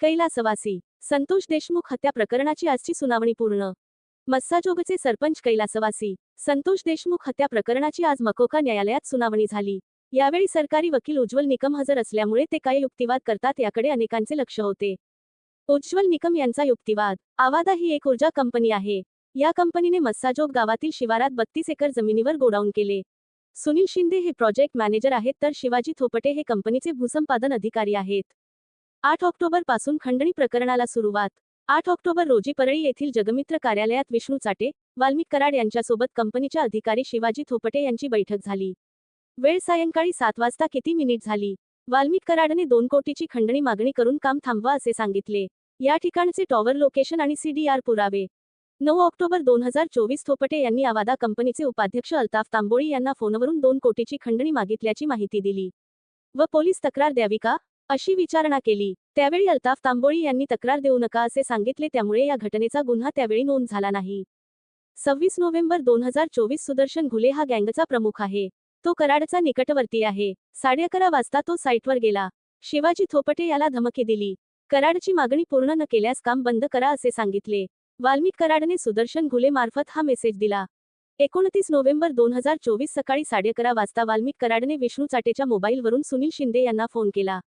कैलासवासी संतोष देशमुख हत्या प्रकरणाची आजची सुनावणी पूर्ण. मस्साजोगचे सरपंच कैलासवासी संतोष देशमुख हत्या प्रकरणाची आज मकोका न्यायालयात सुनावणी झाली. यावेळी सरकारी वकील उज्ज्वल निकम हजर असल्यामुळे ते काय युक्तिवाद करतात याकडे अनेकांचे लक्ष होते. उज्ज्वल निकम यांचा युक्तिवाद आवादा ही एक ऊर्जा कंपनी आहे. या कंपनीने मस्साजोग गावातील शिवारात बत्तीस एकर जमिनीवर गोडाऊन केले. सुनील शिंदे हे प्रोजेक्ट मॅनेजर आहेत तर शिवाजी थोपटे हे कंपनीचे भूसंपादन अधिकारी आहेत. आठ ऑक्टोबरपासून खंडणी प्रकरणाला सुरुवात. आठ ऑक्टोबर रोजी परळी येथील जगमित्र कार्यालयात विष्णू चाटे वाल्मिक कराड यांच्यासोबत कंपनीच्या अधिकारी शिवाजी थोपटे यांची बैठक झाली. वेळ सायंकाळी सात वाजता किती मिनिट झाली? वाल्मिक कराडने दोन कोटीची खंडणी मागणी करून काम थांबवा असे सांगितले. या ठिकाणचे टॉवर लोकेशन आणि सीडीआर पुरावे. नऊ ऑक्टोबर दोन हजार चोवीस थोपटे यांनी आवादा कंपनीचे उपाध्यक्ष अल्ताफ तांबोळी यांना फोनवरून दोन कोटीची खंडणी मागितल्याची माहिती दिली. व पोलीस तक्रार द्यावी का? अशी विचारणा केली. त्यावेळी अल्ताफ तांबोळी यांनी तक्रार देऊ नका असे सांगितले त्यामुळे या घटनेचा गुन्हा त्यावेळी नोंद झाला नाही. सव्वीस नोव्हेंबर दोन हजार चोवीस सुदर्शन घुले हा गँगचा प्रमुख आहे. तो कराडचा निकटवर्ती आहे. साडे अकरा वाजता तो साईटवर गेला. शिवाजी थोपटे याला धमकी दिली. कराडची मागणी पूर्ण न केल्यास काम बंद करा असे सांगितले. वाल्मिक कराडने सुदर्शन घुले मार्फत हा मेसेज दिला. एकोणतीस नोव्हेंबर दोन हजार चोवीस सकाळी साडे अकरा वाजता वाल्मिक कराडने विष्णू चाटेच्या मोबाईलवरून सुनील शिंदे यांना फोन केला.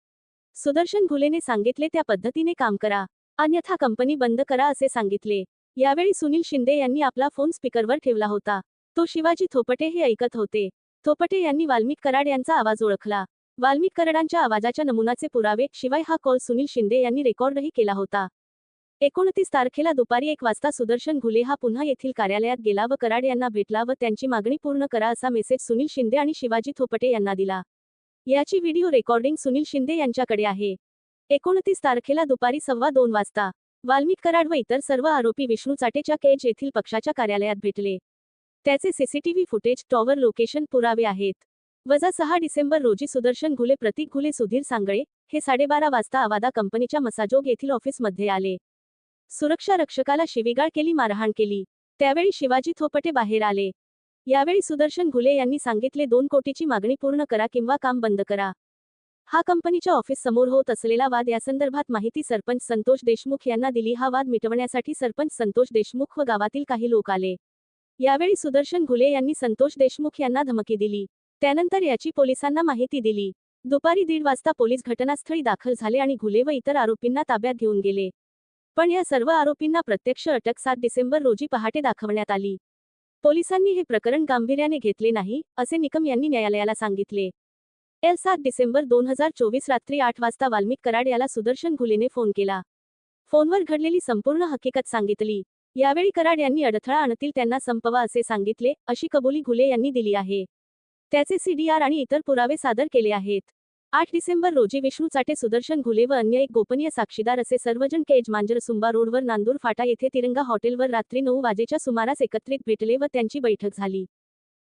सुदर्शन घुलेने सांगितले त्या पद्धतीने काम करा. अन्यथा कंपनी बंद करा असे सांगितले. यावेळी सुनील शिंदे यांनी आपला फोन स्पीकरवर ठेवला होता. तो शिवाजी थोपटे हे ऐकत होते. थोपटे यांनी वाल्मिक कराड यांचा आवाज ओळखला. वाल्मिक कराडांच्या आवाजाच्या नमुनाचे पुरावे शिवाय हा कॉल सुनील शिंदे यांनी रेकॉर्डही केला होता. एकोणतीस तारखेला दुपारी एक वाजता सुदर्शन घुले हा पुन्हा येथील कार्यालयात गेला व कराड यांना भेटला व त्यांची मागणी पूर्ण करा असा मेसेज सुनील शिंदे आणि शिवाजी थोपटे यांना दिला. याची व्हिडिओ रेकॉर्डिंग सुनील शिंदे यांच्याकडे आहे. एकोणतीस तारखेला दुपारी सव्वा दोन वाजता वाल्मिक कराड व इतर सर्व आरोपी विष्णू चाटेच्या केज येथील पक्षाच्या कार्यालयात भेटले. त्याचे सीसीटीव्ही फुटेज टॉवर लोकेशन पुरावे आहेत. वजा सहा डिसेंबर रोजी सुदर्शन घुले प्रतीक घुले सुधीर सांगळे हे साडेबारा वाजता आवादा कंपनीच्या मसाजोग येथील ऑफिसमध्ये आले. सुरक्षा रक्षकाला शिवीगाळ केली मारहाण केली. त्यावेळी शिवाजी थोपटे बाहेर आले. यावेळी सुदर्शन घुले यांनी सांगितले दोन कोटीची मागणी पूर्ण करा किंवा काम बंद करा. हा कंपनीच्या ऑफिस समोर होत असलेला वाद यासंदर्भात माहिती सरपंच संतोष देशमुख यांना दिली. हा वाद मिटवण्यासाठी सरपंच संतोष देशमुख व गावातील काही लोक आले. यावेळी सुदर्शन घुले यांनी संतोष देशमुख यांना धमकी दिली. त्यानंतर याची पोलिसांना माहिती दिली. दुपारी दीड वाजता पोलीस घटनास्थळी दाखल झाले आणि घुले व इतर आरोपींना ताब्यात घेऊन गेले. पण या सर्व आरोपींना प्रत्यक्ष अटक सात डिसेंबर रोजी पहाटे दाखवण्यात आली. पोलिसांनी हे प्रकरण गांभीर्याने घेतले नाही असे निकम यांनी न्यायालयाला सांगितले. एल सात डिसेंबर दोन हजार चोवीस रात्री आठ वाजता वाल्मिक कराड याला सुदर्शन घुलेने फोन केला. फोनवर घडलेली संपूर्ण हकीकत सांगितली. यावेळी कराड यांनी अडथळा आणतील त्यांना संपवा असे सांगितले अशी कबुली घुले यांनी दिली आहे. त्याचे सीडीआर आणि इतर पुरावे सादर केले आहेत. आठ डिसेंबर रोजी विष्णू चाटे सुदर्शन घुले व अन्य एक गोपनीय साक्षीदार असे सर्वजण केज मांजर सुंबा रोडवर नांदूर फाटा येथे तिरंगा हॉटेलवर रात्री नऊ वाजेच्या सुमारास एकत्रित भेटले व त्यांची बैठक झाली.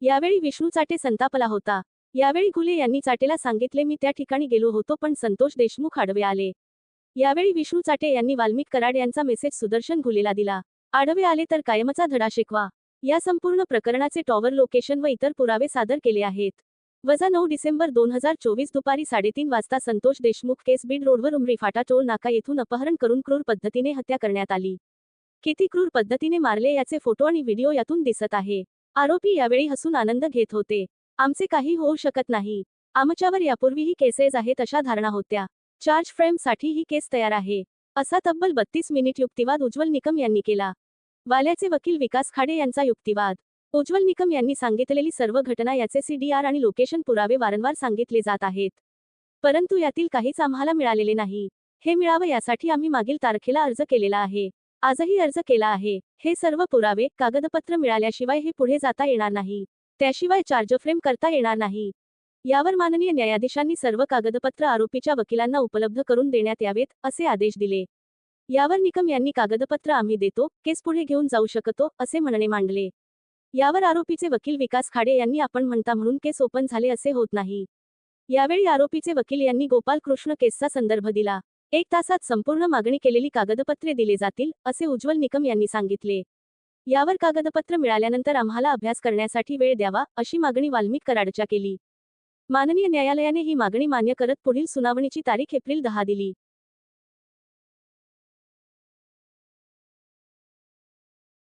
यावेळी विष्णू चाटे संतापला होता. यावेळी घुले यांनी चाटेला सांगितले मी त्या ठिकाणी गेलो होतो पण संतोष देशमुख आडवे आले. यावेळी विष्णू चाटे यांनी वाल्मिक कराड यांचा मेसेज सुदर्शन घुलेला दिला. आडवे आले तर कायमचा धडा शिकवा. या संपूर्ण प्रकरणाचे टॉवर लोकेशन व इतर पुरावे सादर केले आहेत. वजा नऊ डिसेंबर दोन हजार चोवीस दुपारी साडेतीन वाजता संतोष देशमुख केस बीड रोडवर उमरी फाटा टोल नाका येथून अपहरण करून क्रूर पद्धतीने हत्या करण्यात आली. किती क्रूर पद्धतीने मारले याचे फोटो आणि व्हिडिओ यातून दिसत आहे. आरोपी यावेळी हसून आनंद घेत होते. आमचे काही होऊ शकत नाही. आमच्यावर यापूर्वीही केसेस आहेत अशा धारणा होत्या. चार्ज फ्रेमसाठी ही केस तयार आहे. असा तब्बल बत्तीस मिनिट युक्तिवाद उज्ज्वल निकम यांनी केला. वाल्याचे वकील विकास खाडे यांचा युक्तिवाद. उज्ज्वल निकम यांनी सांगितलेली सर्व घटना याचे सीडीआर आणि लोकेशन पुरावे वारंवार सांगितले जात आहेत. परंतु यातील काहीच आम्हाला मिळालेले नाही. हे मिळावं यासाठी आम्ही मागील तारखेला अर्ज केलेला आहे. आजही अर्ज केला आहे. हे सर्व पुरावे कागदपत्र मिळाल्याशिवाय हे पुढे जाता येणार नाही. त्याशिवाय चार्ज फ्रेम करता येणार नाही. यावर माननीय न्यायाधीशांनी सर्व कागदपत्र आरोपीच्या वकिलांना उपलब्ध करून देण्यात यावेत असे आदेश दिले. यावर निकम यांनी कागदपत्र आम्ही देतो केस पुढे घेऊन जाऊ शकतो असे म्हणणे मांडले. यावर आरोपीचे वकील विकास खाडे यांनी आपण म्हणता म्हणून केस ओपन झाले असे होत नाही. यावेळी आरोपीचे वकील यांनी गोपाल कृष्ण केसचा संदर्भ दिला. एक तासात संपूर्ण मागणी केलेली कागदपत्रे दिले जातील असे उज्ज्वल निकम यांनी सांगितले. यावर कागदपत्र मिळाल्यानंतर आम्हाला अभ्यास करण्यासाठी वेळ द्यावा अशी मागणी वाल्मिक कराडच्या केली. माननीय न्यायालयाने ही मागणी मान्य करत पुढील सुनावणीची तारीख एप्रिल दहा दिली.